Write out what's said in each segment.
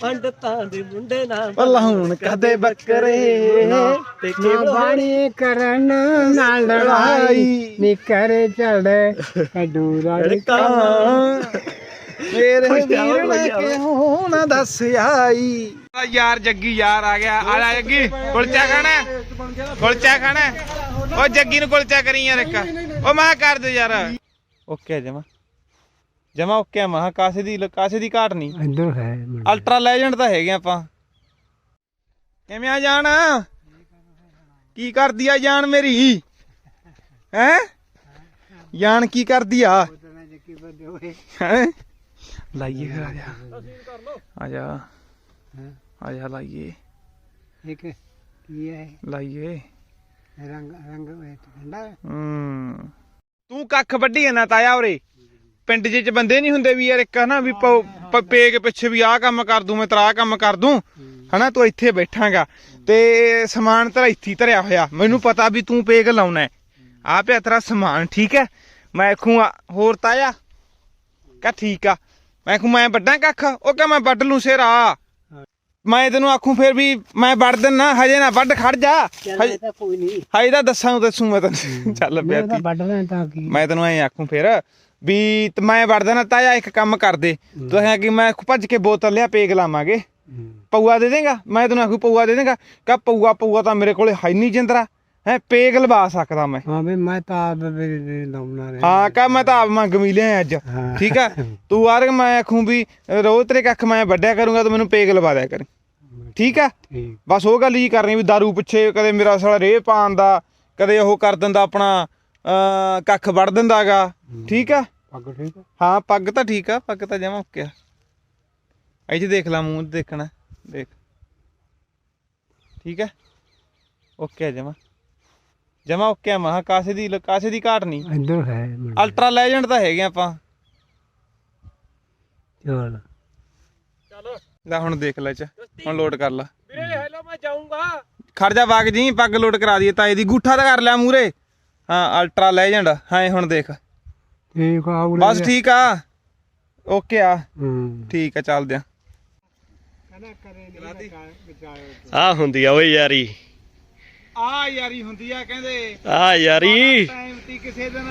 ਪੰਡਤਾਂ ਦੇ ਮੁੰਡੇ ਨਾਲ ਪੱਲਾ ਹੁਣ ਕਦੇ ਬੱਕਰੇ ਤੇ ਨਾ ਬਾਣੀ ਕਰਨ ਨਾਲ ਲੜਾਈ। ਨੀ ਕਰੇ ਚੜੇ ਕਡੂਰਾ ਕਾਂ ਮੇਰੇ ਵੀਰ ਨੇ ਕਿਉਂ ਨਾ ਦੱਸ ਆਈ ਯਾਰ ਜੱਗੀ ਯਾਰ ਆ ਗਿਆ। ਆ ਲੈ ਜੱਗੀ ਕੁਲਚਾ ਖਾਣਾ? ਕੁਲਚਾ ਖਾਣਾ? ਓ ਜੱਗੀ ਨੂੰ ਕੁਲਚਾ ਕਰੀ ਯਾਰ ਇੱਕ ਓ ਮੈਂ ਕਰ ਦੇ ਯਾਰ। ਓਕੇ ਜਮਾ। ਜਮਾ ਓਕੇ ਮਹਾ ਕਾਸੇ ਦੀ ਕਾਸੇ ਦੀ ਘਾਟ ਨਹੀਂ। ਅੰਦਰ ਹੈ ਮੁੰਡਾ। ਅਲਟਰਾ ਲੈਜੈਂਡ ਤਾਂ ਹੈਗੇ ਆਪਾਂ। ਕਿਵੇਂ ਆ ਜਾਣ ਕੀ ਕਰਦੀ ਆ ਜਾਨ ਮੇਰੀ? ਹੈ? ਜਾਨ ਕੀ ਕਰਦੀ ਆ? ਹੈ? ਲਾਈਏ ਫਿਰ ਆ ਜਾ। ਆ ਜਾ। ਆ ਜਾ ਲਾਈਏ। ਇੱਕ ਕੀ ਹੈ? ਲਾਈਏ। ਰੰਗ ਰੰਗ ਇਹ ਠੰਡਾ। ਹੂੰ। ਤੂੰ ਕੱਖ ਵੱਢੀ ਜਾਂਦਾ ਤਾਇਆ ਉਰੇ। ਪਿੰਡ 'ਚ ਚ ਬੰਦੇ ਨਹੀਂ ਹੁੰਦੇ ਵੀ ਯਾਰ ਇੱਕ ਹਨਾ ਵੀ ਪ- ਪ- ਕੇ ਪਿੱਛੇ ਵੀ ਆਹ ਕੰਮ ਕਰ ਦੂੰ ਮੈਂ ਤੇਰਾ ਆਹ ਕੰਮ ਕਰ ਦੂੰ ਹਨਾ ਤੂੰ ਇੱਥੇ ਬੈਠਾਂਗਾ। ਤੇ ਸਮਾਨ ਤੇਰਾ ਇੱਥੇ ਹੀ ਧਰਿਆ ਹੋਇਆ। ਮੈਨੂੰ ਪਤਾ ਵੀ ਤੂੰ ਪੇਗ ਲਾਉਣਾ ਹੈ। ਆ ਪਿਆ ਤੇਰਾ ਸਮਾਨ ਠੀਕ ਹੈ? ਮੈਂ ਆਖੂੰ ਆ, ਹੋਰ ਤਾਇਆ? ਕਹ ਠੀਕ ਆ? ਮੈਂ ਆਖੂੰ ਮੈਂ ਵੱਡਾ ਕੱਖ? ਉਹ ਕਹ ਮੈਂ ਵੱਢ ਲੂੰ ਸਿਰ? ਆ। ਮੈਂ ਤੈਨੂੰ ਆਖੂੰ ਫੇਰ ਵੀ ਮੈਂ ਵੱਢ ਦਿੰਨਾ ਹਜੇ ਨਾ ਵੱਢ ਖੜ ਜਾ। ਚੱਲ ਇਹ ਤਾਂ ਕੋਈ ਨਹੀਂ। ਹਜੇ ਤਾਂ ਦੱਸਾਂ ਦੱਸੂ ਮੈਂ ਤੈਨੂੰ। ਚੱਲ ਪਿਆ ਤਾਂ ਕੀ। ਮੈਂ ਤੈਨੂੰ ਐਂ ਆਖੂੰ ਫਿਰ ਵੀ ਤੇ ਮੈਂ ਵੜ ਦੇਣਾ ਤਾਇਆ ਇੱਕ ਕੰਮ ਕਰ ਦੇ। ਤੂੰ ਆਖਿਆ ਕਿ ਮੈਂ ਭੱਜ ਕੇ ਬੋਤਲ ਲਿਆ ਪੇਗ ਲਾਵਾਂਗੇ। ਪਊਆ ਦੇ ਦੇਗਾ? ਮੈਂ ਤੈਨੂੰ ਆਖੂ ਪਊਆ ਦੇ ਦੇਗਾ? ਕਹ ਪਊਆ ਪਊਆ ਤਾਂ ਮੇਰੇ ਕੋਲੇ ਹੈ ਨਹੀਂ ਜਿੰਦਰਾ। ਹੈ ਪੇਗ ਲਵਾ ਸਕਦਾ ਮੈਂ। ਹਾਂ ਵੀ ਮੈਂ ਤਾਂ ਆਪ ਲਾਉਣਾ ਰਿਹਾ। ਹਾਂ ਕਹ ਮੈਂ ਤਾਂ ਆਪ ਮੰਗ ਵੀ ਲਿਆ ਅੱਜ। ਠੀਕ ਆ? ਤੂੰ ਆਰ ਮੈਂ ਆਖੂੰ ਵੀ ਰੋਜ਼ ਤੇਰੇ ਕੱਖ ਮੈਂ ਵੱਡਿਆ ਕਰੂੰਗਾ ਤੂੰ ਮੈਨੂੰ ਪੇਗ ਲਵਾ ਦਿਆ ਕਰ। ਠੀਕ ਆ? ਬਸ ਉਹ ਗੱਲ ਹੀ ਕਰਨੀ ਵੀ दारू ਪਿੱਛੇ ਕਦੇ ਮੇਰਾ ਸਾਲਾ ਰੇਹ ਪਾਣ ਦਾ ਕਦੇ ਉਹ ਕਰ ਦਿੰਦਾ ਆਪਣਾ ਕੱਖ ਵੜ ਦਿੰਦਾਗਾ। ਠੀਕ ਆ? ਪੱਗ ਠੀਕ ਹੈ ਹਾਂ ਪੱਗ ਤਾਂ ਠੀਕ ਆ ਪੱਗ ਤਾਂ ਜਮਾ ਓਕੇ ਆ। ਇੱਥੇ ਦੇਖ ਲਾ ਮੂੰਹ ਦੇਖਣਾ ਦੇਖ। ਠੀਕ ਹੈ ਓਕੇ ਆ ਜਮਾ। ਜਮਾ ਓਕੇ ਆ ਮਹਾ ਕਾਸੇ ਦੀ ਕਾਸੇ ਦੀ ਘਾਟ ਨਹੀਂ। ਅੰਦਰ ਹੈ। ਅਲਟਰਾ ਲੈਜੈਂਡ ਤਾਂ ਹੈਗੇ ਆਪਾਂ। ਚਲ। ਲੈ ਹੁਣ ਦੇਖ ਲੈ ਚ ਹੁਣ ਲੋਡ ਕਰ ਲਾ। ਵੀਰੇ ਹੈਲੋ ਮੈਂ ਜਾਊਂਗਾ। ਖੜ ਜਾ ਵਗ ਜੀ ਪੱਗ ਲੋਡ ਕਰਾ ਦਈਏ ਤਾਏ ਦੀ। ਗੂਠਾ ਤਾਂ ਕਰ ਲਿਆ ਮੂਰੇ ਹਾਂ ਅਲਟਰਾ ਲੈਜੈਂਡ ਹਾਂ ਹੁਣ ਦੇਖ। ਠੀਕ ਆ ਬਸ ਠੀਕ ਆ। ਓਕੇ ਆ। ਹੂੰ। ਠੀਕ ਆ ਚੱਲਦੇ ਆ। ਆ ਹੁੰਦੀ ਆ ਓਏ ਯਾਰੀ। ਆ ਯਾਰੀ ਹੁੰਦੀ ਆ ਕਹਿੰਦੇ। ਆ ਯਾਰੀ। ਟਾਈਮ ਤੀ ਕਿਸੇ ਦਿਨ।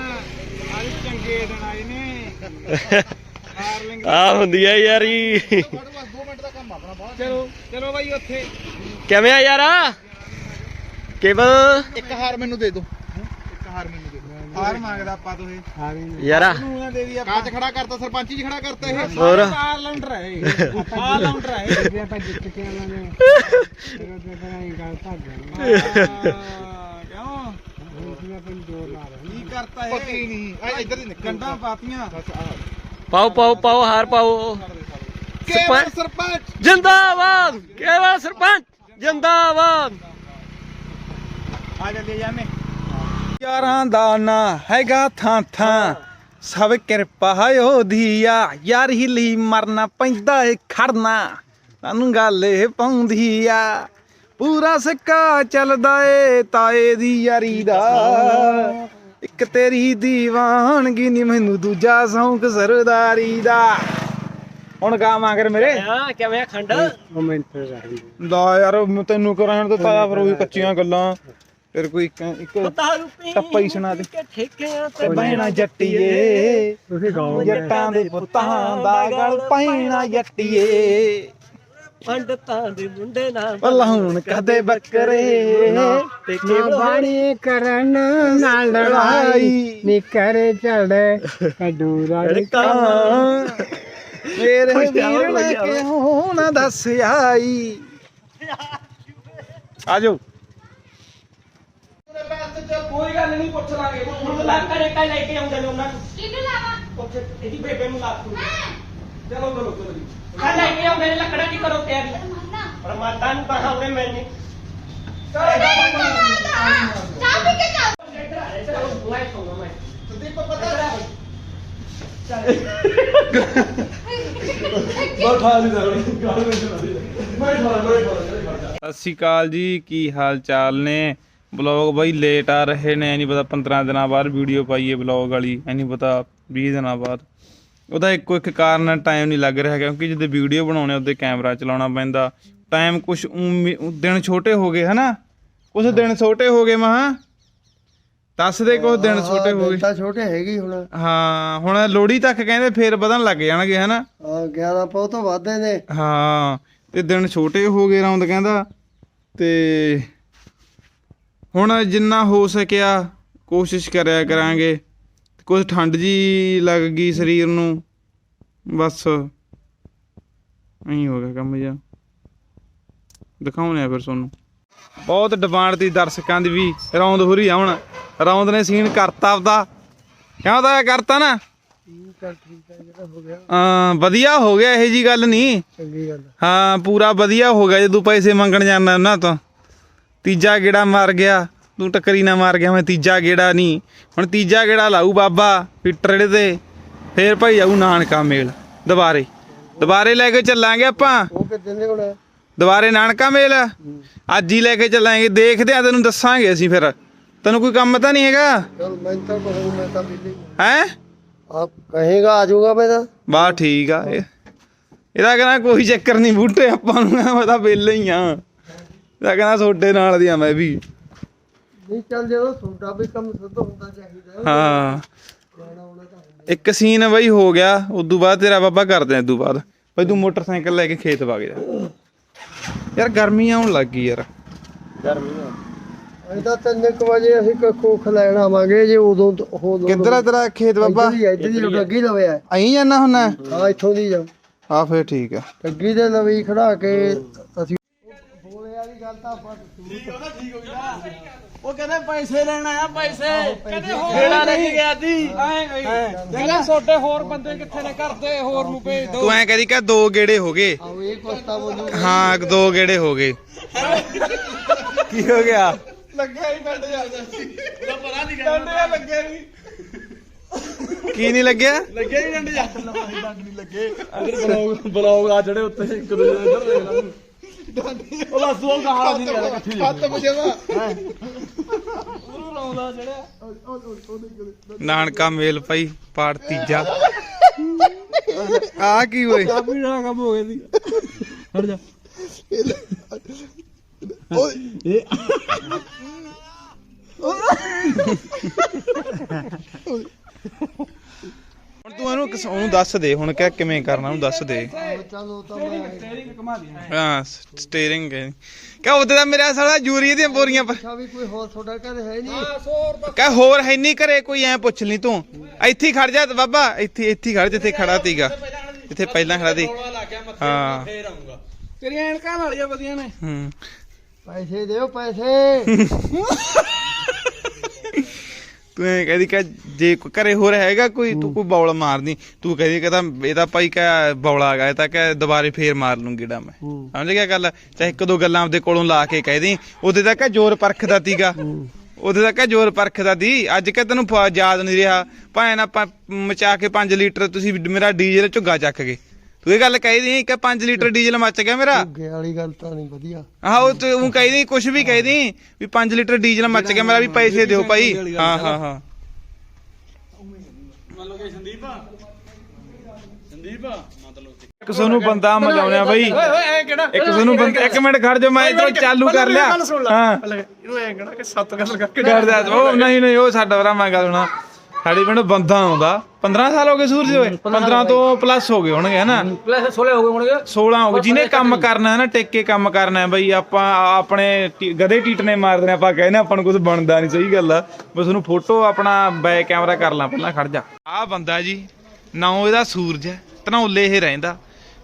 ਅੱਜ ਚੰਗੇ ਦਿਨ ਆਏ ਨੇ। ਡਾਰਲਿੰਗ ਆ ਹੁੰਦੀ ਆ ਯਾਰੀ। ਚਲੋ ਚਲੋ ਬਾਈ ਉੱਥੇ। ਕਿਵੇਂ ਆ ਯਾਰਾ? ਕੇਵਲ ਇੱਕ ਹਾਰ ਮੈਨੂੰ ਦੇ ਦਿਓ ਇੱਕ ਹਾਰ ਮੈਨੂੰ ਦੇ ਦਿਓ ਹਾਰ ਮੰਗਦਾ ਆਪਾਂ ਤੋਂ ਇਹ ਆ ਗਈ ਯਾਰਾ। ਨੂੰ ਦੇ ਦੀ ਆਪਾਂ ਕਾਚ ਖੜਾ ਕਰਤਾ? ਸਰਪੰਚੀ ਚ ਖੜਾ ਕਰਤਾ ਇਹ? ਹੋਰ? ਆਲ ਲਾਉਂਡਰ ਹੈ ਇਹ। ਆਲ ਲਾਉਂਡਰ ਹੈ ਇਹ। ਜੇ ਆਪਾਂ ਜਿੱਤ ਕੇ ਆਵਾਂਗੇ। ਫਿਰ ਉਹਦੇ ਕਰਾਂਗੇ ਗੱਲ ਭੱਜ ਜਾਣੀ ਹਾਂ, ਕਿਉਂ? ਹੁਣ ਆਪਾਂ ਨੂੰ ਜੋਰ ਲਾ ਰਹੇ ਕੀ ਕਰਤਾ ਇਹ? ਪੱਕੀ ਨਹੀਂ। ਆ ਇੱਧਰ ਦੀ ਨਿਕਲ ਗੰਡਾ ਪਾਤੀਆਂ। ਪਾਓ ਪਾਓ ਪਾਓ ਹਾਰ ਪਾਓ। ਕੇਵਲ ਸਰਪੰਚ। ਜਿੰਦਾਬਾਦ। ਕੇਵਲ ਸਰਪੰਚ। ਜਿੰਦਾਬਾਦ। ਆ ਜਾਂਦੇ ਜਾਨੇ ਯਾਰਾਂ ਦਾ ਨਾ ਹੈਗਾ ਥਾਂ ਥਾਂ। ਸਭ ਕਿਰਪਾ ਉਹਦੀ ਆ ਯਾਰ ਹਿਲੀ ਮਰਨਾ ਪੈਂਦਾ ਏ ਖੜਨਾ। ਸਾਨੂੰ ਗੱਲ ਇਹ ਪਾਉਂਦੀ ਆ ਪੂਰਾ ਸਿੱਕਾ ਚੱਲਦਾ ਏ ਤਾਏ ਦੀ ਯਾਰੀ ਦਾ। ਇੱਕ ਤੇਰੀ ਦੀਵਾਨਗੀ ਨੀ ਮੈਨੂੰ ਦੂਜਾ ਸੌਂਕ ਸਰਦਾਰੀ ਦਾ। ਹੁਣ ਗਾ ਮੰਗਰ ਮੇਰੇ। ਹਾਂ ਕਿਵੇਂ ਆ ਖੰਡ? ਮੋਮੈਂਟ ਯਾਰ ਮੈਂ ਤੈਨੂੰ ਕਰਾਂ ਤਾਂ ਤਾਇਆ ਫਿਰ ਉਹੀ ਕੱਚੀਆਂ ਗੱਲਾਂ। ਫਿਰ ਕੋਈ ਇੱਕ ਟੱਪਾ ਹੀ ਸੁਣਾ ਦੇ। ਕੇ ਠੇਕਿਆਂ ਤੇ ਬਹਿਣਾ ਜੱਟੀਏ। ਤੁਸੀਂ ਗਾਓ ਜੱਟਾਂ ਦੇ ਪੁੱਤਾਂ ਦਾ ਗਲ ਪੈਣਾ ਜੱਟੀਏ। ਪੰਡਤਾਂ ਦੇ ਮੁੰਡੇ ਨਾਲ ਹੁਣ ਕਦੇ ਬੱਕਰੇ। ਤੇ ਨਾ ਕੇਵਲ ਬਾਣੀ ਕਰਨ ਨਾਲ ਲੜਾਈ ਨੀ ਕਰੇ ਚੜੇ ਕਡੂਰਾ ਕਾਂ ਮੇਰੇ ਵੀਰ ਨੇ ਕਿਉਂ ਨਾ ਦੱਸ ਆਈ ਆਜੋ ਕੋਈ ਗੱਲ ਨਹੀਂ ਪੁੱਛ ਲਾਂਗੇ। ਹੁਣ ਲਾ ਕਰੇ ਕਾ ਲੈ ਕੇ ਆਉਂਦੇ ਨੇ ਉਹਨਾਂ ਨੂੰ। ਕਿਹਨੂੰ ਲਾਵਾਂ? ਪੁੱਛ ਇਹਦੀ ਬੇਬੇ ਨੂੰ ਲਾ ਤੂੰ। ਚਲੋ ਚਲੋ ਚਲੋ ਜੀ ਕਾ ਲੈ ਕੇ ਆਉਂਦੇ ਨੇ ਲੱਕੜਾਂ ਦੀ ਕਰੋ ਤਿਆਰੀ। ਮੰਨਾ। ਪਰ ਮਾਤਾ ਨੂੰ ਕਹਾਉਂਦੇ ਮੈਨੇ ਚਾਹ ਪੀ ਕੇ ਜਾ। ਚਲੋ। ਮੈਂ ਸੌਣਾ ਮੈਂ ਸਤਿ ਸ਼੍ਰੀ ਅਕਾਲ ਜੀ ਕੀ ਹਾਲ ਚਾਲ ਨੇ? ਬਲੌਗ ਬਾਈ ਲੇਟ ਆ ਰਹੇ ਨੇ ਨਹੀਂ ਪਤਾ 15 ਦਿਨਾਂ ਬਾਅਦ ਵੀਡੀਓ ਪਾਈਏ ਬਲੌਗ ਵਾਲੀ ਨਹੀਂ ਪਤਾ 20 ਦਿਨਾਂ ਬਾਅਦ। ਉਹਦਾ ਇੱਕੋ ਇੱਕ ਕਾਰਨ ਟਾਈਮ ਨਹੀਂ ਲੱਗ ਰਿਹਾ ਕਿਉਂਕਿ ਜਦੋਂ ਵੀਡੀਓ ਬਣਾਉਣੇ ਉਹਦੇ ਕੈਮਰਾ ਚਲਾਉਣਾ ਪੈਂਦਾ। ਟਾਈਮ ਕੁਝ ਦਿਨ ਛੋਟੇ ਹੋ ਗਏ ਹਨਾ? ਕੁਝ ਦਿਨ ਛੋਟੇ ਹੋ ਗਏ ਮਹਾ। ਦੱਸ ਦੇ ਕੁਝ ਦਿਨ ਛੋਟੇ ਹੋ ਗਏ। ਤਾਂ ਛੋਟੇ ਹੈਗੇ ਹੀ ਹੁਣ। ਹਾਂ ਹੁਣ ਲੋੜੀ ਤੱਕ ਕਹਿੰਦੇ ਫੇਰ ਵਧਣ ਲੱਗ ਜਾਣਗੇ ਹਨਾ? ਆ 11 ਪੌ ਤੋਂ ਵੱਧਦੇ ਨੇ। ਹਾਂ ਤੇ ਦਿਨ ਛੋਟੇ ਹੋ ਗਏ ਰੌਂਦ ਕਹਿੰਦਾ ਤੇ ਹੁਣ ਜਿੰਨਾ ਹੋ ਸਕਿਆ ਕੋਸ਼ਿਸ਼ ਕਰਿਆ ਕਰਾਂਗੇ। ਕੁਝ ਠੰਡ ਜੀ ਲੱਗ ਗਈ ਸਰੀਰ ਨੂੰ। ਬਸ ਐਂ ਹੋ ਗਿਆ ਕੰਮ ਜਿਹਾ। ਦਿਖਾਉਣੇ ਆ ਫਿਰ ਤੁਹਾਨੂੰ। ਬਹੁਤ ਡਿਮਾਂਡ ਦੀ ਦਰਸ਼ਕਾਂ ਦੀ ਵੀ ਰੌਂਦ ਹੋ ਰਹੀ ਆ ਹੁਣ। ਰੌਂਦ ਨੇ ਸੀਨ ਕਰਤਾ ਆਪਦਾ। ਤਾਂ ਕਰਤਾ ਨਾ? ਹੈ ਵਧੀਆ ਹੋ ਗਿਆ ਇਹ ਜੀ ਗੱਲ ਨਹੀਂ ਚੰਗੀ ਗੱਲ ਹਾਂ ਪੂਰਾ ਵਧੀਆ ਹੋ ਗਿਆ ਜੇ ਤੂੰ ਪੈਸੇ ਮੰਗਣ ਜਾਂਦਾ ਉਹਨਾਂ ਤੋਂ। ਤੀਜਾ ਗੇੜਾ ਮਾਰ ਗਿਆ। ਤੂੰ ਟੱਕਰੀ ਨਾ ਮਾਰ ਗਿਆ ਮੈਂ ਤੀਜਾ ਗੇੜਾ ਨਹੀਂ। ਹੁਣ ਤੀਜਾ ਗੇੜਾ ਲਾਊ ਬਾਬਾ ਫਿੱਟਰੜੇ ਤੇ। ਫੇਰ ਭਾਈ ਜਾਊ ਨਾਨਕਾ ਮੇਲ ਦੁਬਾਰੇ। ਦੁਬਾਰੇ ਲੈ ਕੇ ਚੱਲਾਂਗੇ ਆਪਾਂ। ਉਹ ਕਿਤੇ ਨੇ ਹੁਣ? ਦੁਬਾਰੇ ਨਾਨਕਾ ਮੇਲ। ਅੱਜ ਹੀ ਲੈ ਕੇ ਚੱਲਾਂਗੇ ਦੇਖਦੇ ਆ ਤੈਨੂੰ ਦੱਸਾਂਗੇ ਅਸੀਂ ਫਿਰ। ਤੈਨੂੰ ਕੋਈ ਕੰਮ ਤਾਂ ਨਹੀਂ ਹੈਗਾ? ਚਲ ਮੈਂ ਤਾਂ ਕਹੂੰ ਮੈਂ ਤਾਂ ਬਿੱਲੀ। ਹੈ? ਆਪ ਕਹੇਗਾ ਆ ਜਾਊਗਾ ਮੈਂ ਤਾਂ ਬਾ ਠੀਕ ਆ। ਇਹ- ਇਹਦਾ ਕਹਿੰਦਾ ਕੋਈ ਚੱਕਰ ਨਹੀਂ ਬੂਟੇ ਆਪਾਂ ਨੂੰ ਮੈਂ ਤਾਂ ਵਿਹਲੇ ਹੀ ਆ। ਇਹਦਾ ਕਹਿੰਦਾ ਤੁਹਾਡੇ ਨਾਲ ਦੀ ਆ ਮੈਂ ਵੀ। ਨਹੀਂ ਚੱਲ ਜਦੋਂ ਤੁਹਾਡਾ ਵੀ ਕੰਮ ਸੁੱਧ ਹੁੰਦਾ ਚਾਹੀਦਾ ਹਾਂ। ਜਾਣਾ ਆਉਣਾ ਤਾਂ ਹੁੰਦਾ। ਇੱਕ ਸੀਨ ਬਈ ਹੋ ਗਿਆ ਉਦੋਂ ਬਾਅਦ ਤੇਰਾ ਬਾਬਾ ਕਰਦੇ ਆ ਉਦੋਂ ਬਾਅਦ। ਬਈ ਤੂੰ ਮੋਟਰਸਾਈਕਲ ਲੈ ਕੇ ਖੇਤ ਵਗ ਜਾ। ਯਾਰ ਗਰਮੀ ਆਉਣ ਲੱਗ ਗਈ ਯਾਰ। ਅਸੀਂ ਤਾਂ 3 ਵਜੇ ਅਸੀਂ ਕੋਈ ਕੋਖ ਲੈਣ ਆਵਾਂਗੇ ਜੇ ਉਦੋਂ ਤੋਂ- ਉਦੋਂ ਕਿੱਧਰ ਆ ਤੇਰਾ ਖੇਤ ਬਾਬਾ? ਇੱਧਰ ਹੀ ਆ, ਇੱਧਰ ਹੀ ਲੱਗੀ ਲਵੇ ਆ। ਅਹੀਂ ਜਾਣਾ ਹੁੰਨਾ? ਹਾਂ ਇੱਥੋਂ ਦੀ ਜਾ ਆ ਫੇਰ ਠੀਕ ਆ। ਅੱਗੀ ਦੇ ਲਵੀ ਖੜਾ ਕੇ ਅਸੀਂ ਵਾਲੀ ਗੱਲ ਤਾਂ ਆਪਾਂ ਉਹ ਕਹਿੰਦੇ ਪੈਸੇ ਲੈਣ ਆਇਆ ਪੈਸੇ। ਕਹਿੰਦੇ ਹੋਰ ਕਿਹੜਾ ਲੈ ਕੇ ਗਿਆ ਸੀ। ਐਂ ਕਹਿੰਦੇ ਛੋਟੇ ਹੋਰ ਬੰਦੇ ਕਿੱਥੇ ਨੇ? ਕਰਦੇ ਹੋਰ ਨੂੰ ਭੇਜ ਦੋ ਤੂੰ ਐ ਕਹਦੀ ਕਿ ਦੋ ਗੇੜੇ ਹੋ ਗਏ। ਆਓ ਇਹ ਕੋਸਤਾ ਬੋਲੂ। ਹਾਂ ਦੋ ਗੇੜੇ ਹੋ ਗਏ। ਕੀ ਹੋ ਗਿਆ? ਲੱਗਿਆ ਹੀ ਪਿੰਡ ਜਾਂਦਾ ਸੀ ਉਹਦਾ ਪਤਾ ਨਹੀਂ ਪਿੰਡ ਜਾ ਲੱਗਿਆ ਨਹੀਂ ਕੀ ਨਹੀਂ ਲੱਗਿਆ? ਲੱਗਿਆ ਹੀ ਪਿੰਡ ਜਾ ਡੰਡ ਨਹੀਂ ਲੱਗੇ। ਅਗਰ ਬਲੌਗ ਬਲੌਗ ਆ ਜਿਹੜੇ ਉੱਤੇ ਇੱਕ ਦੂਜੇ ਦੇ ਇੱਧਰ ਦੇਖ ਲਾ ਉਹ ਬਸ ਉਹ ਗਾਲਾਂ ਨਹੀਂ ਕਰਦਾ ਕਿੱਥੇ ਹੱਥ ਵਜੇਵਾ ਉਹ ਲਾਉਂਦਾ ਜਿਹੜਾ। ਨਾਨਕਾ ਮੇਲ ਭਾਈ ਪਾੜ ਤੀਜਾ। ਆ ਕੀ ਓਏ? ਕਾਫੀ ਨਾ ਕੰਮ ਹੋ ਗਿਆ ਸੀ। ਹਟ ਜਾ। ਹੁਣ ਤੂੰ ਇਹਨੂੰ ਕਿਸ- ਉਹਨੂੰ ਦੱਸ ਦੇ ਹੁਣ ਕਿ ਕਿਵੇਂ ਕਰਨਾ ਉਹਨੂੰ ਦੱਸ ਦੇ। ਚਲੋ ਤਾਂ ਮੈਂ ਹਾਂ। ਸਟੀਅਰਿੰਗ ਕਹ ਉਹਦੇ ਦਾ ਮੇਰਾ ਸਾਲਾ ਜੂਰੀ ਦੀਆਂ ਬੋਰੀਆਂ ਪਰ ਅੱਛਾ ਵੀ ਕੋਈ ਹੋਰ ਤੁਹਾਡਾ ਘਰ ਹੈ ਨਹੀਂ। ਕਹ ਹੋਰ ਹੈ ਨਹੀਂ ਘਰੇ ਕੋਈ ਐ ਪੁੱਛ ਲਈ ਤੂੰ। ਇੱਥੇ ਹੀ ਖੜ ਜਾ ਤੇ ਬਾਬਾ ਇੱਥੇ ਇੱਥੇ ਹੀ ਖੜ ਜਿੱਥੇ ਖੜਾ ਤੀਗਾ। ਜਿੱਥੇ ਪਹਿਲਾਂ ਖੜਾ ਤੀ। ਹਾਂ। ਤੇਰੀਆਂ ਐਨਕਾਂ ਵਾਲੀਆਂ ਵਧੀਆ ਨੇ। ਹੂੰ। ਪੈਸੇ ਦਿਓ ਪੈਸੇ। ਤੂੰ ਕਹਦੀ ਕਿ ਜੇ ਕੋਈ ਘਰੇ ਹੋਰ ਹੈਗਾ ਕੋਈ ਤੂੰ ਕੋਈ ਬੌਲ ਮਾਰਦੀ ਤੂੰ ਕਹਦੀ ਕਿ ਤਾਂ ਇਹ ਤਾਂ ਭਾਈ ਕਹ ਬੌਲਾ ਹੈਗਾ ਇਹ ਤਾਂ ਕਿ ਦੁਬਾਰੇ ਫੇਰ ਮਾਰ ਲੂੰ ਗੇੜਾ ਮੈਂ। ਸਮਝ ਗਿਆ ਗੱਲ? ਚਾਹੇ ਇੱਕ ਦੋ ਗੱਲਾਂ ਆਪਦੇ ਕੋਲੋਂ ਲਾ ਕੇ ਕਹਿ ਦੀ। ਉਹਦੇ ਤਾਂ ਕਹ ਜ਼ੋਰ ਪਰਖਦਾ ਤੀਗਾ। ਉਹਦੇ ਤਾਂ ਕਹ ਜ਼ੋਰ ਪਰਖਦਾ ਦੀ। ਅੱਜ ਕਿ ਤੈਨੂੰ ਯਾਦ ਨਹੀਂ ਰਿਹਾ। ਭਾਵੇਂ ਨਾ ਆਪਾਂ ਮਚਾ ਕੇ 5 ਲੀਟਰ ਤੁਸੀਂ ਮੇਰਾ ਡੀਜ਼ਲ ਝੁੱਗਾ ਚੱਕ ਗਏ। ਤੂੰ ਇਹ ਗੱਲ ਕਹਿ ਦੀ ਕਿ 5 ਲੀਟਰ ਡੀਜ਼ਲ ਮੱਚ ਗਿਆ ਮੇਰਾ? ਅੱਗੇ ਵਾਲੀ ਗੱਲ ਤਾਂ ਨਹੀਂ ਵਧੀਆ। ਆਹੋ ਤੂੰ ਕਹਿ ਦੀ ਕੁਝ ਵੀ ਕਹਿ ਦੀ ਵੀ 5 ਲੀਟਰ ਡੀਜ਼ਲ ਮੱਚ ਗਿਆ ਮੇਰਾ ਵੀ ਪੈਸੇ ਦਿਓ ਭਾਈ। ਹਾਂ ਹਾਂ ਹਾਂ। ਮੰਨ ਲਓ ਕਿ ਸੰਦੀਪ ਆ। ਸੰਦੀਪ ਇੱਕ ਤੁਹਾਨੂੰ ਬੰਦਾ ਮਲਾਉਣਿਆ ਬਾਈ। ਓਏ ਐ ਕਿਹੜਾ? ਇੱਕ ਤੁਹਾਨੂੰ ਬੰਦਾ ਇੱਕ ਮਿੰਟ ਖੜ ਜਾ ਮੈਂ ਇਧਰੋਂ ਚਾਲੂ ਕਰ ਲਿਆ। ਹਾਂ। ਇਹਨੂੰ ਐ ਕਿਹੜਾ ਕਿ ਸੱਤ ਗੱਲ ਕਰਕੇ ਉਹ ਨਹੀਂ ਨਹੀਂ ਉਹ ਸਾਡਾ ਭਰਾ ਮੈਂ ਗੱਲ ਸੁਣਾ। ਸਾਡੇ ਪਿੰਡ ਬੰਦਾ ਆਉਂਦਾ। 15 ਸਾਲ ਹੋ ਗਏ ਸੂਰਜ ਹੋਏ 15 ਤੋਂ ਪਲੱਸ ਹੋ ਗਏ ਹੋਣਗੇ ਹਨਾ? ਪਲੱਸ 16 ਹੋ ਗਏ ਹੋਣਗੇ। 16 ਹੋ ਗਏ। ਜਿਹਨੇ ਕੰਮ ਕਰਨਾ ਹੈ ਨਾ ਟਿਕ ਕੇ ਕੰਮ ਕਰਨਾ ਹੈ ਬਈ ਆਪਾਂ ਆਪਣੇ ਗਧੇ ਟੀਟਨੇ ਮਾਰਦੇ ਨੇ ਆਪਾਂ ਕਹਿੰਦੇ ਆਪਾਂ ਨੂੰ ਕੁਝ ਬਣਦਾ ਨਹੀਂ ਸਹੀ ਗੱਲ ਆ। ਬਸ ਉਹਨੂੰ ਫੋਟੋ ਆਪਣਾ ਬੈਕ ਕੈਮਰਾ ਕਰ ਲਾਂ ਪਹਿਲਾਂ ਖੜ ਜਾ। ਆਹ ਬੰਦਾ ਜੀ ਨਾਂ ਇਹਦਾ ਸੂਰਜ ਹੈ ਧਨੌਲੇ ਇਹ ਰਹਿੰਦਾ।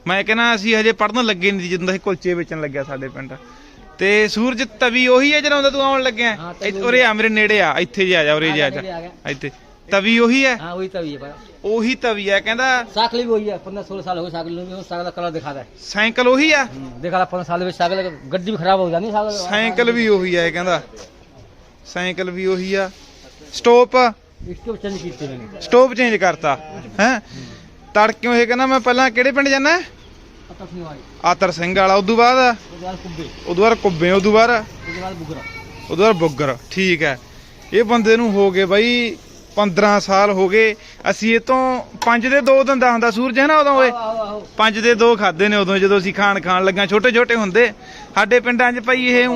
ਮੈਂ ਕਹਿੰਦਾ ਅਸੀਂ ਹਜੇ ਪੜਨ ਲੱਗੇ ਨਹੀਂ ਜਦੋਂ ਅਸੀਂ ਕੁਲਚੇ ਵੇਚਣ ਲੱਗਿਆ ਸਾਡੇ ਪਿੰਡ। ਤੇ ਸੂਰਜ ਤਵੀ ਉਹੀ ਹੈ ਜਦੋਂ ਤੂੰ ਆਉਣ ਲੱਗਿਆ ਉਰੇ ਆ ਮੇਰੇ ਨੇੜੇ ਆ ਇੱਥੇ ਜੇ ਆ ਜਾ ਉਰੇ ਜੇ। ਜਾ ਇੱਥੇ। ਤਵੀ ਉਹੀ ਹੈ हाँ वही तभी है पर ਉਹੀ ਤਵੀ ਹੈ ਕਹਿੰਦਾ साकली भी वही है पंद्रह सोलह साल हो गए साकली में सागल का कलर दिखा रहा है ਸਾਈਕਲ ਉਹੀ ਆ देखा रहा पंद्रह साल में सागल का गड्डी भी खराब हो जानी सागल ਸਾਈਕਲ ਵੀ ਉਹੀ ਆ ਇਹ ਕਹਿੰਦਾ ਸਾਈਕਲ ਵੀ ਉਹੀ ਆ ਸਟੋਪ इसके भी चेंज कीते मैंने ਸਟੋਪ ਚੇਂਜ ਕਰਤਾ ਹੈ ਤੜਕਿਓ ਇਹ ਕਹਿੰਦਾ ਮੈਂ ਪਹਿਲਾਂ ਕਿਹੜੇ ਪਿੰਡ ਜਾਣਾ पता नहीं वाली ਆਤਰ ਸਿੰਘ ਵਾਲਾ ਉਦੋਂ ਬਾਅਦ उसके बाद कुब्बे ਉਦੋਂ ਬਾਅਦ ਕੁੱਬੇ ਉਦੋਂ ਬਾਅਦ उसके बाद बुगरा ਉਦੋਂ ਬਾਅਦ ਬੁੱਗਰ ਠੀਕ ਹੈ ਇਹ ਬੰਦੇ ਨੂੰ ਹੋ ਗਏ ਬਾਈ 15 ਸਾਲ ਹੋ ਗਏ ਅਸੀਂ ਇਹ ਤੋਂ ਪੰਜ ਦੇ ਦੋ ਦਿੰਦਾ ਹੁੰਦਾ ਸੂਰਜ ਹੈ ਨਾ ਉਦੋਂ ਓਏ ਆਹੋ ਆਹੋ ਪੰਜ ਦੇ ਦੋ ਖਾਦੇ ਨੇ ਉਦੋਂ ਜਦੋਂ ਅਸੀਂ ਖਾਣ ਖਾਣ ਲੱਗਾ ਛੋਟੇ ਛੋਟੇ ਹੁੰਦੇ। ਸਾਡੇ ਪਿੰਡਾਂ 'ਚ ਭਾਈ ਇਹ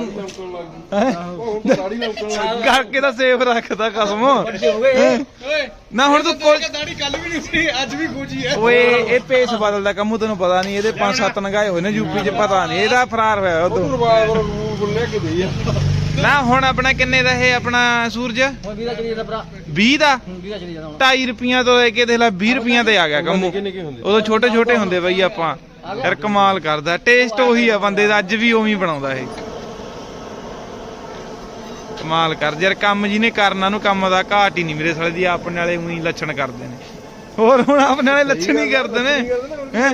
ਕਰਕੇ ਤਾਂ ਸੇਫ ਰੱਖਦਾ ਕਸਮ। ਨਾ ਹੁਣ ਤੂੰ ਕੋਲ ਦਾੜੀ ਕੱਲ ਵੀ ਨਹੀਂ ਸੀ ਅੱਜ ਵੀ ਗੂਜੀ ਹੈ ਓਏ ਇਹ ਪੇਸ ਬਦਲਦਾ ਕੰਮੂ ਤੈਨੂੰ ਪਤਾ ਨਹੀਂ ਇਹਦੇ ਪੰਜ ਸੱਤ ਨਗਾਏ ਹੋਏ ਨੇ ਯੂਪੀ 'ਚ ਪਤਾ ਨਹੀਂ ਇਹਦਾ ਫਰਾਰ ਹੋਇਆ ਉਦੋਂ। ਨਾ ਹੁਣ ਆਪਣਾ ਕਿੰਨੇ ਦਾ ਇਹ ਆਪਣਾ ਸੂਰਜ? ਵੀਰਾ ਚਲੀ ਜਾਂਦਾ ਭਰਾ? 20 ਦਾ? ਹੁਣ ਵੀਰਾ ਚਲੀ ਜਾਂਦਾ ਹੁਣ। 2.5 ਰੁਪਈਆਂ ਤੋਂ ਲੈ ਕੇ ਦੇਖ ਲੈ 20 ਰੁਪਈਆਂ ਤੇ ਆ ਗਿਆ ਕੰਮੂ। ਨਿੱਕੇ ਹੁੰਦੇ? ਉਦੋਂ ਛੋਟੇ ਛੋਟੇ ਹੁੰਦੇ ਬਈ ਆਪਾਂ। ਯਾਰ ਕਮਾਲ ਕਰਦਾ। ਟੇਸਟ ਉਹੀ ਆ ਬੰਦੇ ਦਾ ਅੱਜ ਵੀ ਉਵੇਂ ਹੀ ਬਣਾਉਂਦਾ ਇਹ। ਕਮਾਲ ਕਰ। ਯਾਰ ਕੰਮ ਜਿਹਨੇ ਕਰਨਾ ਨੂੰ ਕੰਮ ਦਾ ਘਾਟ ਹੀ ਨਹੀਂ ਮੇਰੇ ਸਾਲੇ ਦੀ। ਆਪਣੇ ਵਾਲੇ ਉਹੀ ਲੱਛਣ ਕਰਦੇ ਨੇ। ਹੋਰ ਹੁਣ ਆਪਣੇ ਵਾਲੇ ਲੱਛਣ ਹੀ ਕਰਦੇ ਨੇ। ਹੈਂ?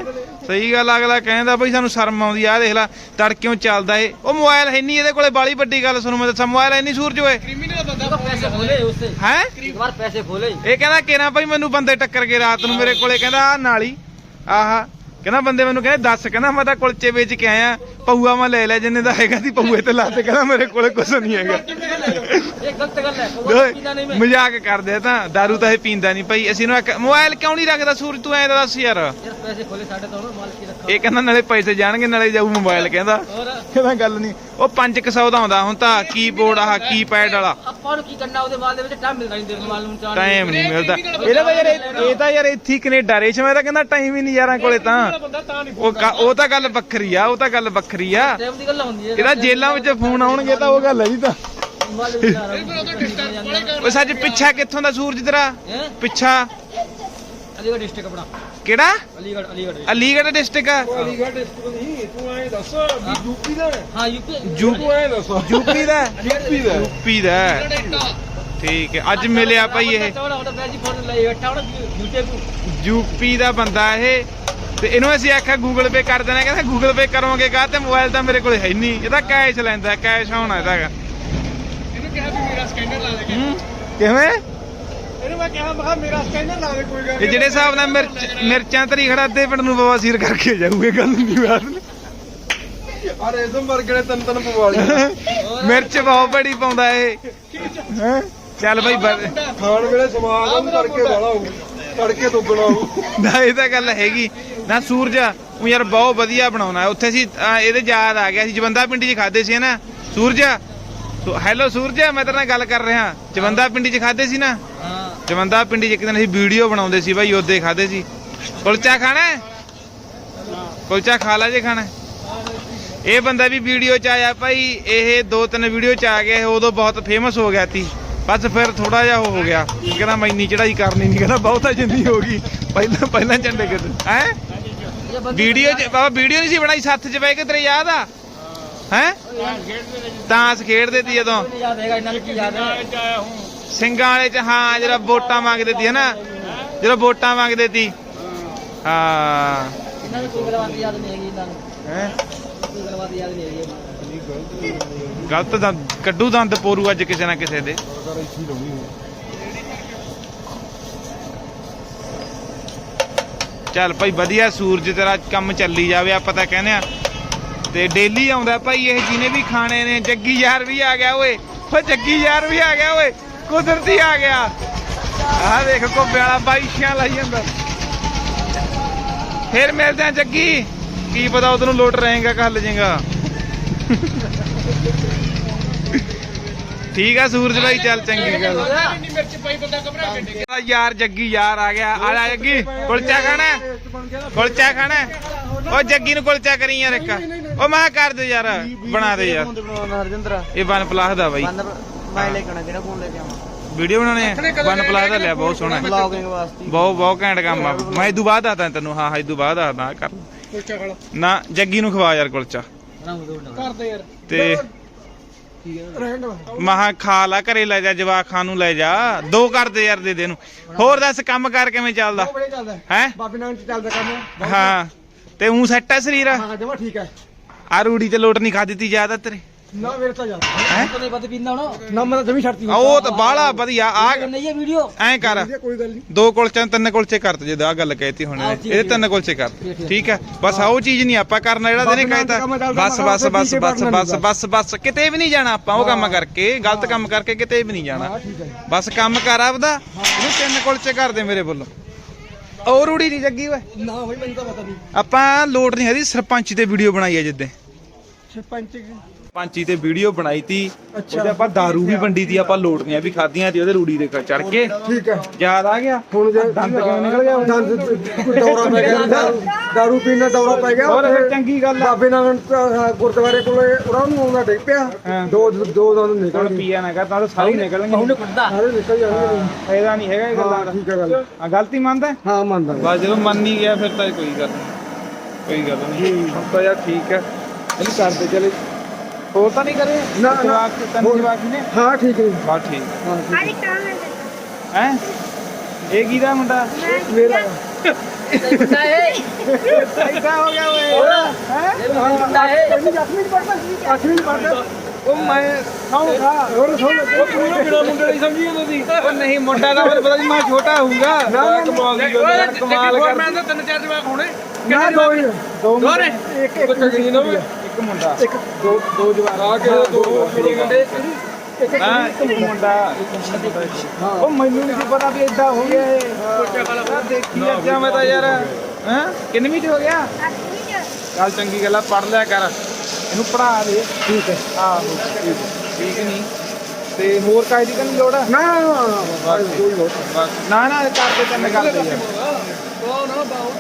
ਸਹੀ ਗੱਲ ਅਗਲਾ ਕਹਿੰਦਾ ਬਈ ਸਾਨੂੰ ਸ਼ਰਮ ਆਉਂਦੀ ਆ ਦੇਖ ਲੈ, ਤੜਕਿਓਂ ਚੱਲਦਾ ਏ ਉਹ ਮੋਬਾਈਲ ਹੈ ਨਹੀਂ, ਇਹਦੇ ਕੋਲੇ ਬਾਲੀ ਵੱਡੀ ਗੱਲ ਸੁਣੂ, ਮੈਂ ਦੱਸਾਂ, ਮੋਬਾਈਲ ਹੈ ਸੂਰਜ ਓਏ। ਕ੍ਰਿਮੀਨਲ ਬੰਦਾ ਪੈਸੇ ਖੋਲੇ ਉਸੇ ਹੈ? ਇੱਕ ਵਾਰ ਪੈਸੇ ਖੋਲੇ ਇਹ ਕਹਿੰਦਾ ਕਿਹਨਾ ਬਈ ਮੈਨੂੰ ਬੰਦੇ ਟੱਕਰ ਕੇ ਰਾਤ ਨੂੰ ਮੇਰੇ ਕੋਲੇ, ਕਹਿੰਦਾ ਆ ਨਾਲੀ, ਆਹਾ, ਕਹਿੰਦਾ ਬੰਦੇ ਮੈਨੂੰ ਕਹਿੰਦੇ ਦੱਸ, ਕਹਿੰਦਾ ਮੈਂ ਤਾਂ ਕੁਲਚੇ ਵੇਚ ਕੇ ਆਇਆ, ਪਊਆ ਮੈਂ ਲੈ ਲੈ, ਜਿੰਨੇ ਦਾ ਹੈਗਾ ਸੀ ਪਊਏ ਤੇ ਲਾ ਤੇ, ਕਹਿੰਦਾ ਮੇਰੇ ਕੋਲੇ ਕੁਝ ਨਹੀਂ ਹੈਗਾ। ਮਜ਼ਾਕ ਕਰਦੇ ਤਾਂ। दारू ਤਾਂ ਇਹ ਪੀਂਦਾ ਨਹੀਂ ਭਾਈ। ਅਸੀਂ ਨੂੰ ਮੋਬਾਈਲ ਕਿਉਂ ਨਹੀਂ ਰੱਖਦਾ ਸੂਰਜ? ਤੂੰ ਐਂ ਤਾਂ ਯਾਰ। ਇਹ ਕਹਿੰਦਾ ਨਾਲੇ ਪੈਸੇ ਜਾਣਗੇ ਨਾਲੇ ਜਾਊ ਮੋਬਾਈਲ ਕਹਿੰਦਾ। ਹੋਰ? ਗੱਲ ਨਹੀਂ। ਉਹ 500 ਦਾ ਆਉਂਦਾ ਹੁਣ ਤਾਂ ਕੀਬੋਰਡ ਵਾਲਾ। ਆਪਾਂ ਨੂੰ ਕੀ ਕਰਨਾ ਉਹਦੇ ਮਾਲ ਵਿੱਚ? ਟਾਈਮ ਮਿਲਦਾ ਨਹੀਂ ਦੇਖ ਮਾਲ ਨੂੰ ਚਾਣ ਟਾਈਮ ਨਹੀਂ ਮਿਲਦਾ। ਇਹਦਾ ਯਾਰ ਇਹ ਤਾਂ ਯਾਰ ਇੱਥੇ ਹੀ ਕੈਨੇਡਾ ਮੈਂ ਇਹਦਾ ਕਹਿੰਦਾ ਟਾਈਮ ਹੀ ਨਹੀਂ ਯਾਰਾਂ ਕੋਲੇ ਤਾਂ। ਉਹ ਉਹ ਤਾਂ ਗੱਲ ਵੱਖਰੀ ਆ ਉਹ ਤਾਂ ਗੱਲ ਵੱਖਰੀ ਆ। ਇਹਦਾ ਜੇਲਾਂ ਵਿੱਚ ਫੋਨ ਆਉਣਗੇ ਤਾਂ ਉਹ ਗੱਲ ਹੈ ਜੀ ਤਾਂ। ਓਏ ਸੱਜ ਪਿੱਛਾ ਕਿੱਥੋਂ ਦਾ ਸੂਰਜ ਤੇਰਾ? ਪਿੱਛਾ। ਅਲੀਗੜ੍ਹ ਡਿਸਟ੍ਰਿਕਟ ਆਪਣਾ। ਕਿਹੜਾ? ਅਲੀਗੜ੍ਹ ਅਲੀਗੜ੍ਹ। ਅਲੀਗੜ੍ਹ ਡਿਸਟ੍ਰਿਕਟ ਆ? ਅਲੀਗੜ੍ਹ ਡਿਸਟ੍ਰਿਕਟ ਨਹੀਂ ਤੂੰ ਐਂ ਦੱਸ ਯੂਪੀ ਦਾ ਹਾਂ? ਯੂਪੀ ਯੂਪੀ ਐਂ ਦੱਸ। ਯੂਪੀ ਦਾ ਯੂਪੀ ਦਾ ਯੂਪੀ ਦਾ ਠੀਕ ਹੈ ਅੱਜ ਮਿਲਿਆ ਭਾਈ ਇਹ। ਯੂਪੀ ਦਾ ਬੰਦਾ ਇਹ। ਤੇ ਇਹਨੂੰ ਅਸੀਂ ਆਖਿਆ ਗੂਗਲ ਪੇ ਕਰ ਦੇਣਾ ਕਹਿੰਦਾ ਗੂਗਲ ਪੇ ਕਰੋਗੇ ਕਾ ਤੇ ਮੋਬਾਈਲ ਤਾਂ ਮੇਰੇ ਕੋਲ ਹੈ ਨਹੀਂ। ਇਹਦਾ ਕੈਸ਼ ਲੈਂਦਾ ਕੈਸ਼ ਹੋਣਾ ਇਹਦਾ ਸਕੈਨਰ ਲਾ ਦੇ ਹੂੰ? ਕਿਵੇਂ? ਇਹਨੂੰ ਮੈਂ ਕਿਹਾ ਮੈਂ ਮੇਰਾ ਸਕੈਨਰ ਲਾ ਦੇ ਕੋਈ ਗੱਲ ਇਹ ਜਿਹੜੇ ਹਿਸਾਬ ਨਾਲ ਮਿਰਚ ਮਿਰਚਾਂ ਤਰੀ ਖੜਾ ਅੱਧੇ ਪਿੰਡ ਨੂੰ ਬਵਾਸੀਰ ਕਰਕੇ ਜਾਊਗੇ ਗੱਲ ਨਹੀਂ ਬਾਤ। ਅਰੇ ਇਸਮ ਵਰਗੇ ਨੇ ਤਨ ਤਨ ਪਵਾ ਲਿਆ ਮਿਰਚ ਬਹੁਤ ਬੜੀ ਪਾਉਂਦਾ ਇਹ ਹੈਂ? ਚੱਲ ਭਾਈ ਬ- ਖਾਣ ਵੇਲੇ ਸਵਾਦ ਉਹਨੂੰ ਤੜਕੇ ਵਾਲਾ ਹੋਊ। ਤੜਕੇ ਦੁੱਗਣਾ ਹੋਊ। ਨਾ ਇਹ ਤਾਂ ਗੱਲ ਹੈਗੀ। ਨਾ ਸੂਰਜ ਉਹ ਯਾਰ ਬਹੁਤ ਵਧੀਆ ਬਣਾਉਣਾ। ਉੱਥੇ ਸੀ ਇਹਦੇ ਯਾਦ ਆ ਗਿਆ ਸੀ ਜਵੰਦਾ ਪਿੰਡੀ 'ਚ ਖਾਦੇ ਸੀ ਨਾ? ਸੂਰਜ ਸੋ ਹੈਲੋ ਸੂਰਜ ਮੈਂ ਤੇਰੇ ਨਾਲ ਗੱਲ ਕਰ ਰਿਹਾ। ਚਵੰਦਾ ਪਿੰਡੀ 'ਚ ਖਾਦੇ ਸੀ ਨਾ? ਹਾਂ। ਚਵੰਦਾ ਪਿੰਡੀ 'ਚ ਇੱਕ ਦਿਨ ਅਸੀਂ ਵੀਡੀਓ ਬਣਾਉਂਦੇ ਸੀ ਬਾਈ ਉਹਦੇ ਖਾਦੇ ਸੀ। ਕੁਲਚਾ ਖਾਣਾ ਹੈ? ਕੁਲਚਾ ਖਾ ਲਾ ਜੇ ਖਾਣਾ। ਇਹ ਬੰਦਾ ਵੀ ਵੀਡੀਓ 'ਚ ਆਇਆ ਭਾਈ ਇਹ ਦੋ ਤਿੰਨ ਵੀਡੀਓ 'ਚ ਆ ਗਿਆ ਉਦੋਂ ਬਹੁਤ ਫੇਮਸ ਹੋ ਗਿਆ ਸੀ। ਬਸ ਫਿਰ ਥੋੜਾ ਜਿਹਾ ਹੋ ਗਿਆ। ਕਹਿੰਦਾ ਮੈਨੀ ਚੜਾਈ ਕਰਨੀ ਨਹੀਂ ਕਹਿੰਦਾ ਬਹੁਤਾ ਜਿੰਦੀ ਹੋ ਗਈ। ਪਹਿਲਾਂ ਪਹਿਲਾਂ ਝੰਡੇ ਕਿਤੇ। ਹੈ? ਵੀਡੀਓ 'ਚ ਬਾਬਾ ਵੀਡੀਓ ਨਹੀਂ ਸੀ ਬਣਾਈ ਸੱਥ 'ਚ ਬੈ ਕੇ ਤੇਰੇ ਯਾਦ ਆ? ਹੈ? ਤਾਂਸ ਖੇਡਦੇ ਤੀ ਜਦੋਂ। ਯਾਦ ਸਿੰਘਾਂ ਵਾਲੇ ਚ ਹਾਂ ਜਿਹੜਾ ਵੋਟਾਂ ਮੰਗਦੇ ਤੀ ਹਨਾ? ਜਦੋਂ ਵੋਟਾਂ ਮੰਗਦੇ ਤੀ ਹਾਂ। ਹੈ? ਕੋਈ ਗਲਵਾਦੀ ਯਾਦ ਨਹੀਂ ਹੈਗੀ। ਗਲਤ ਦੰਦ ਕੱਡੂ ਦੰਦ ਪੋਰੂ ਅੱਜ ਕਿਸੇ ਨਾ ਕਿਸੇ ਦੇ। ਚੱਲ ਭਾਈ ਵਧੀਆ ਸੂਰਜ ਤੇਰਾ ਕੰਮ ਚੱਲੀ ਜਾਵੇ ਆਪਾਂ ਤਾਂ ਕਹਿੰਦੇ ਆ ਤੇ ਡੇਲੀ ਆਉਂਦਾ ਭਾਈ ਇਹ ਜਿਹਨੇ ਵੀ ਖਾਣੇ ਨੇ, ਜੱਗੀ ਯਾਰ ਵੀ ਆ ਗਿਆ ਓਏ। ਓ ਜੱਗੀ ਯਾਰ ਵੀ ਆ ਗਿਆ ਓਏ, ਕੁਦਰਤੀ ਆ ਗਿਆ। ਆਹ ਦੇਖ ਕੋਬੇ ਵਾਲਾ ਬਾਈਸ਼ਾਂ ਲਾਈ ਜਾਂਦਾ। ਫੇਰ ਮਿਲਦੇ ਆ ਜੱਗੀ। ਕੀ ਪਤਾ ਉਦੋਂ ਲੋਟ ਰਹੇਗਾ ਕੱਲ ਜੇਗਾ। ਠੀਕ ਆ ਸੂਰਜ ਭਾਈ, ਚੱਲ ਚੰਗੀ ਗੱਲ ਇੰਨੀ ਮਿਰਚ ਪਾਈ ਬੰਦਾ ਘਬਰਾ ਕੇ ਡਿੱਗ ਯਾਰ ਜੱਗੀ ਯਾਰ ਆ ਗਿਆ। ਆ ਲੈ ਜੱਗੀ, ਕੁਲਚਾ ਖਾਣਾ ਹੈ? ਕੁਲਚਾ ਖਾਣਾ ਹੈ? ਉਹ ਜੱਗੀ ਨੂੰ ਕੁਲਚਾ ਕਰੀ ਯਾਰ ਇੱਕ। ਉਹ ਮੈਂ ਕਰ ਦੇ ਯਾਰ ਬਣਾ ਦੇ ਯਾਰ। ਇਹ ਵਨ ਪਲਾਸ ਦਾ ਬਾਈ। ਮੈਂ ਲੈ ਕੇ ਆਣਾ ਫੋਨ ਲੈ ਕੇ ਆਵਾਂ। ਵੀਡੀਓ ਬਣਾਉਣੇ ਆ? ਵਨ ਦਾ ਲਿਆ ਬਹੁਤ ਸੋਹਣਾ। ਬਹੁਤ ਬਹੁਤ ਘੈਂਟ ਕੰਮ ਆ। ਮੈਂ ਇਦੋਂ ਬਾਅਦ ਆਦਾ ਤੈਨੂੰ। ਹਾਂ ਹਾਂ ਇਦੋਂ ਬਾਅਦ ਆਦਾ ਕਰ। ਖਾ ਨਾ ਜੱਗੀ ਨੂੰ ਖਵਾ ਯਾਰ ਕੁਲਚਾ। ਤੇ ਮਹਾ ਖਾ ਲਾ ਘਰੇ ਲੈ ਜਾ ਜਵਾਕ ਖਾਨ ਨੂੰ ਲੈ ਜਾ। ਦੋ ਕਰਦੇ ਯਾਰ ਦੇ ਦੇ ਨੂੰ। ਹੋਰ ਦੱਸ ਕੰਮ ਕਰ ਕਿਵੇਂ ਚੱਲਦਾ? ਹੈ? ਬਾਬੇ ਨਾਲ ਚੱਲਦਾ ਕੰਮ। ਹਾਂ। ਤੇ ਉਂ ਸੈੱਟ ਹੈ ਸਰੀਰ? ਹਾਂ ਜਮਾ ਠੀਕ ਹੈ ਆ ਰੂੜੀ ਤੇ ਲੋਟ ਨਹੀਂ ਖਾ ਦਿੱਤੀ ਜ਼ਿਆਦਾ ਤੇਰੇ ਨਾ ਮੇਰੇ ਤਾਂ ਯਾਰ ਹੈਂ? ਬਦ ਪੀਂਦਾ ਹੋਣਾ। ਨਾ ਮੈਂ ਤਾਂ ਜਮੀ ਛੱਡਤੀ ਆ ਉਹ ਤਾਂ ਬਾਹਲਾ ਵਧੀਆ। ਆ ਨਹੀਂ ਹੈ ਵੀਡੀਓ। ਐਂ ਕਰ। ਦੋ ਕੁਲਚਿਆਂ ਨੂੰ ਤਿੰਨ ਕੁਲਚੇ ਕਰ ਤੇ ਜਦੋਂ ਆ ਗੱਲ ਕਹਿਤੀ ਹੁਣ। ਇਹਦੇ ਤਿੰਨ ਕੁਲਚੇ ਕਰ। ਠੀਕ ਹੈ। ਬਸ ਆਹ ਉਹ ਚੀਜ਼ ਨਹੀਂ ਆਪਾਂ ਕਰਨਾ ਜਿਹੜਾ ਬਸ ਇਹਨੇ ਕਹਿਤਾ ਬਸ ਬਸ ਬਸ ਬਸ ਬਸ ਬਸ ਬਸ। ਕਿਤੇ ਵੀ ਨਹੀਂ ਜਾਣਾ ਆਪਾਂ ਉਹ ਕੰਮ ਕਰਕੇ ਗਲਤ ਕੰਮ ਕਰਕੇ ਕਿਤੇ ਵੀ ਨਹੀਂ ਜਾਣਾ। ਬਸ ਕੰਮ ਕਰ ਆਪਦਾ। ਇਹਨੂੰ ਤਿੰਨ ਕੁਲਚੇ ਕਰ ਦੇ ਮੇਰੇ ਵੱਲੋਂ। ਉਹ ਰੂੜੀ ਨਹੀਂ ਜੱਗੀ ਓਏ। ਨਾ ਬਈ ਮੈਨੂੰ ਤਾਂ ਪਤਾ ਨਹੀਂ। ਆਪਾਂ ਲੋਟ ਨਹੀਂ ਹੈਦੀ ਸਰਪੰਚ ਤੇ ਵੀਡੀਓ ਬਣਾਈ ਹੈ ਜਿੱਦੇ। ਸਰਪੰਚ ਪੰਚੀ ਤੇ ਵੀਡੀਓ ਬਣਾਈ ਤੀ ਉਹਦੇ ਆਪਾਂ दारू ਵੀ ਵੰਡੀ ਤੀ ਆਪਾਂ ਲੋਟਨੀਆਂ ਵੀ ਖਾਧੀਆਂ ਤੀ ਉਹਦੇ ਰੂੜੀ ਦੇ ਚੜ ਕੇ ਠੀਕ ਹੈ ਯਾਦ ਆ ਗਿਆ ਹੁਣ ਜੇ ਦੰਦ ਕਿਵੇਂ ਨਿਕਲ ਗਿਆ ਦੰਦ ਦੌਰਾ ਪੈ ਗਿਆ ਦਾਰੂ- ਦਾਰੂ ਪੀਣ ਨਾਲ ਦੌਰਾ ਪੈ ਗਿਆ ਹੋਰ ਫਿਰ ਉੱਥੇ ਚੰਗੀ ਗੱਲ ਆ ਬਾਬੇ ਨਾਨਕ ਅਹ, ਗੁਰਦੁਆਰੇ ਕੋਲੇ ਉਹਨਾਂ ਨੂੰ ਆਉਂਦਾ ਡਿੱਗ ਪਿਆ ਹਾਂ। ਦੋ ਦੋ ਦੰਦ ਨਿਕਲ ਹੁਣ ਗਏ ਪੀਆ ਨਾ ਕਰ ਤਾਂ ਸਾਰੀ ਨਿਕਲਣਗੇ बहुने पड़ता ਸਾਰੇ ਨਿਕਲ ਜਾਣਗੇ ਫਾਇਦਾ ਨਹੀਂ ਹੈਗਾ ਇਹ ਗੱਲਾਂ ਹਾਂ ਦਾ ਠੀਕ ਹੈ ਗੱਲ ਆ ਗਲਤੀ ਮੰਨਦਾ ਹੈ? ਹਾਂ ਮੰਨਦਾ ਬਸ ਜਦੋਂ ਮੰਨ ਨਹੀਂ ਗਿਆ ਫਿਰ ਤਾਂ ਕੋਈ ਗੱਲ ਨਹੀਂ ਕੋਈ ਗੱਲ ਨਹੀਂ ਹੁਣ ਤਾਂ ਯਾਰ ਠੀਕ ਹੈ ਇਹਨੂੰ ਕਰਦੇ ਚਲੇ ਹੋਰ ਤਾਂ ਨਹੀਂ ਕਰੇ? ਨਾ, ਨਾ। ਜਵਾਕ ਤੇ ਤੈਨੂੰ ਜਵਾਕ ਨੇ? ਹਾਂ ਠੀਕ ਹੈ ਜੀ। ਬਾ ਠੀਕ। ਹਾਂ ਠੀਕ ਹੈ। ਹੈ। ਇਹ ਕਿਹਦਾ ਮੁੰਡਾ? ਮੇਰਾ। ਐਸਾ ਹੋ ਗਿਆ ਓਏ। ਹੈ? ਇਹ ਜਸਮੀਨ ਪੜਦਾ ਸੀ ਅਸਮੀਨ ਪੜਦਾ ਉਹ ਮੈਂ ਸੌਂਗਾ ਹੋਰ ਸੌਂ ਉਹ ਪੂਰਾ ਬਿਨਾ ਮੁੰਡੇ ਨਹੀਂ ਸਮਝੀ ਤੁਸੀਂ ਉਹ ਨਹੀਂ ਮੁੰਡਾ ਦਾ ਪਤਾ ਨਹੀਂ ਮੈਂ ਛੋਟਾ ਹੋਊਗਾ। ਨਾ, ਕਮਾਲ ਦੀ ਗੱਲ ਹੈ, ਤਿੰਨ ਚਾਰ ਜਵਾਬ ਹੋਣੇ। ਨਾ ਦੋ ਦੋ ਮਿੰਟ। ਇੱਕ ਇੱਕ ਮਿੰਟ। ਇੱਕ ਮੁੰਡਾ ਇੱਕ ਦੋ ਦੋ ਜਵਾਨ। ਆ ਕੇ ਦੋ ਮੁੰਡੇ ਇੱਕ ਮੁੰਡਾ। ਉਹ ਮੈਨੂੰ ਨਹੀਂ ਪਤਾ ਵੀ ਏਦਾਂ ਹੋ ਗਿਆ ਇਹ। ਦੇਖੀ ਅੱਜਾ ਮੈਂ ਤਾਂ ਯਾਰ। ਹਾਂ ਕਿੰਨਵੀਂ ਚ ਹੋ ਗਿਆ? ਚੱਲ ਚੰਗੀ ਗੱਲ ਆ ਪੜ ਲਿਆ ਕਰ। ਇਹਨੂੰ ਪੜਾ ਦੇ। ਠੀਕ ਹੈ। ਆਹੋ ਠੀਕ ਨਹੀਂ। ਤੇ ਹੋਰ ਕਾਇ ਦੀ ਤਾਂ ਨਹੀਂ ਲੋੜ ਨਾ ਨਾ ਨਾ, ਨਾ, ਨਾ, ਦੋ ਹੀ ਬਹੁਤ ਬਸ। ਨਾ ਨਾ ਕਰਦੇ ਤੈਨੂੰ ਕਰਦੇ ਯਾਰ ਨਾ ਨਾ ਬਾਉ